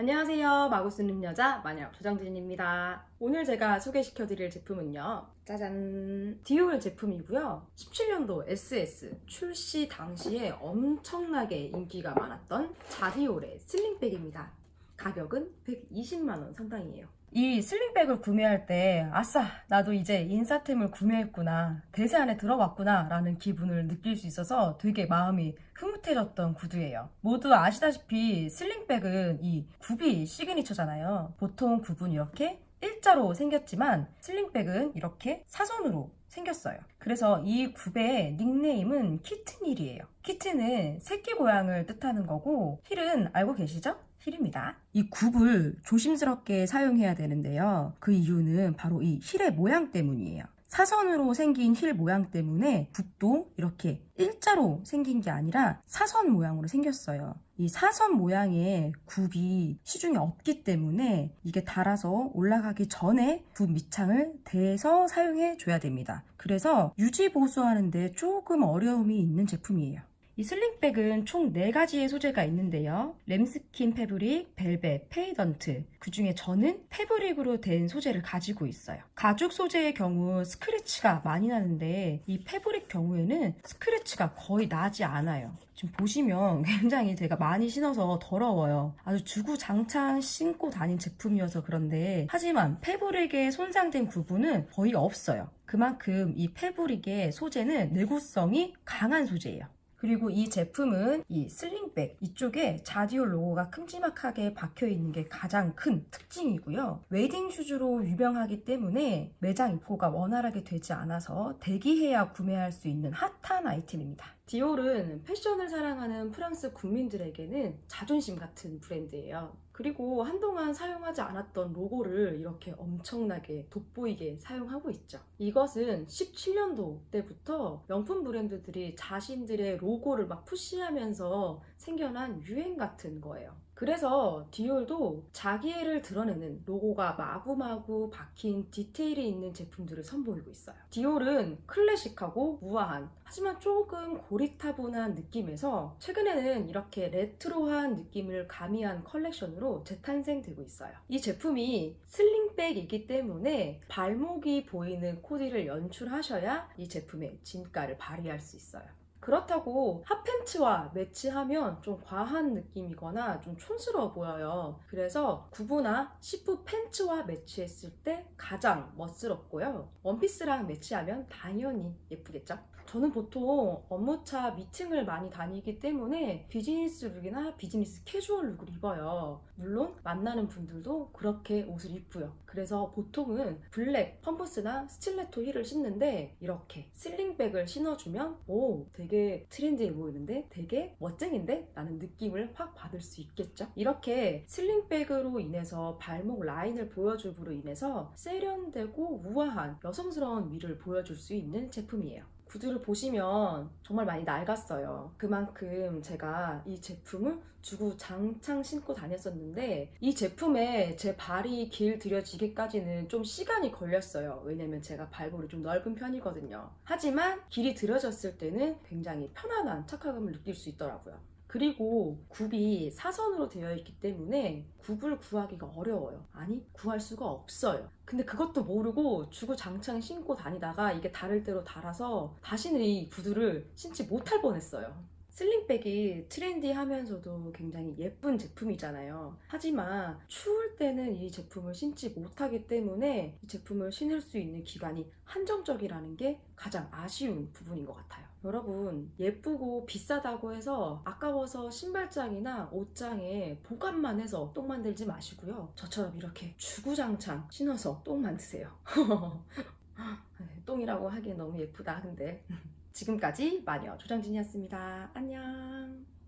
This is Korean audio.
안녕하세요. 마구 쓰는 여자 마녀 조정진입니다. 오늘 제가 소개시켜 드릴 제품은요. 짜잔. 디올 제품이고요. 17년도 SS 출시 당시에 엄청나게 인기가 많았던 자디올의 슬링백입니다. 가격은 120만원 상당이에요. 이 슬링백을 구매할 때 아싸 나도 이제 인싸템을 구매했구나 대세 안에 들어왔구나 라는 기분을 느낄 수 있어서 되게 마음이 흐뭇해졌던 구두예요 모두 아시다시피 슬링백은 이 굽이 시그니처잖아요 보통 굽은 이렇게 일자로 생겼지만 슬링백은 이렇게 사선으로 생겼어요. 그래서 이 굽의 닉네임은 키튼힐이에요. 키튼은 새끼 고양을 뜻하는 거고 힐은 알고 계시죠? 힐입니다. 이 굽을 조심스럽게 사용해야 되는데요. 그 이유는 바로 이 힐의 모양 때문이에요. 사선으로 생긴 힐 모양 때문에 굽도 이렇게 일자로 생긴 게 아니라 사선 모양으로 생겼어요. 이 사선 모양의 굽이 시중에 없기 때문에 이게 달아서 올라가기 전에 굽 밑창을 대서 사용해 줘야 됩니다. 그래서 유지 보수하는데 조금 어려움이 있는 제품이에요. 이 슬링백은 총 4가지의 소재가 있는데요. 램스킨 패브릭, 벨벳, 페이던트. 그 중에 저는 패브릭으로 된 소재를 가지고 있어요. 가죽 소재의 경우 스크래치가 많이 나는데 이 패브릭 경우에는 스크래치가 거의 나지 않아요. 지금 보시면 굉장히 제가 많이 신어서 더러워요. 아주 주구장창 신고 다닌 제품이어서 그런데 하지만 패브릭에 손상된 부분은 거의 없어요. 그만큼 이 패브릭의 소재는 내구성이 강한 소재예요. 그리고 이 제품은 이 슬링백 이쪽에 자디올 로고가 큼지막하게 박혀 있는 게 가장 큰 특징이고요. 웨딩 슈즈로 유명하기 때문에 매장 입고가 원활하게 되지 않아서 대기해야 구매할 수 있는 핫한 아이템입니다. 디올은 패션을 사랑하는 프랑스 국민들에게는 자존심 같은 브랜드예요. 그리고 한동안 사용하지 않았던 로고를 이렇게 엄청나게 돋보이게 사용하고 있죠. 이것은 17년도 때부터 명품 브랜드들이 자신들의 로고를 막 푸시하면서 생겨난 유행 같은 거예요. 그래서 디올도 자기애를 드러내는 로고가 마구마구 박힌 디테일이 있는 제품들을 선보이고 있어요. 디올은 클래식하고 우아한 하지만 조금 고리타분한 느낌에서 최근에는 이렇게 레트로한 느낌을 가미한 컬렉션으로 재탄생되고 있어요. 이 제품이 슬링백이기 때문에 발목이 보이는 코디를 연출하셔야 이 제품의 진가를 발휘할 수 있어요. 그렇다고 핫팬츠와 매치하면 좀 과한 느낌이거나 좀 촌스러워 보여요. 그래서 구부나 시프 팬츠와 매치했을 때 가장 멋스럽고요. 원피스랑 매치하면 당연히 예쁘겠죠? 저는 보통 업무차 미팅을 많이 다니기 때문에 비즈니스 룩이나 비즈니스 캐주얼 룩을 입어요. 물론 만나는 분들도 그렇게 옷을 입고요. 그래서 보통은 블랙 펌퍼스나 스틸레토 힐을 신는데 이렇게 슬링백을 신어주면 오 되게 트렌디해 보이는데 되게 멋쟁인데? 라는 느낌을 확 받을 수 있겠죠? 이렇게 슬링백으로 인해서 발목 라인을 보여줌으로 인해서 세련되고 우아한 여성스러운 미를 보여줄 수 있는 제품이에요. 구두를 보시면 정말 많이 낡았어요. 그만큼 제가 이 제품을 주구 장창 신고 다녔었는데 이 제품에 제 발이 길들여지기까지는 좀 시간이 걸렸어요. 왜냐면 제가 발볼이 좀 넓은 편이거든요. 하지만 길이 들여졌을 때는 굉장히 편안한 착화감을 느낄 수 있더라고요. 그리고 굽이 사선으로 되어 있기 때문에 굽을 구하기가 어려워요. 아니, 구할 수가 없어요. 근데 그것도 모르고 주구장창 신고 다니다가 이게 다를 대로 달아서 다시는 이 구두를 신지 못할 뻔했어요. 슬링백이 트렌디하면서도 굉장히 예쁜 제품이잖아요. 하지만 추울 때는 이 제품을 신지 못하기 때문에 이 제품을 신을 수 있는 기간이 한정적이라는 게 가장 아쉬운 부분인 것 같아요. 여러분, 예쁘고 비싸다고 해서 아까워서 신발장이나 옷장에 보관만 해서 똥 만들지 마시고요. 저처럼 이렇게 주구장창 신어서 똥 만드세요. 똥이라고 하기엔 너무 예쁘다, 근데. 지금까지 마녀 조정진이었습니다. 안녕.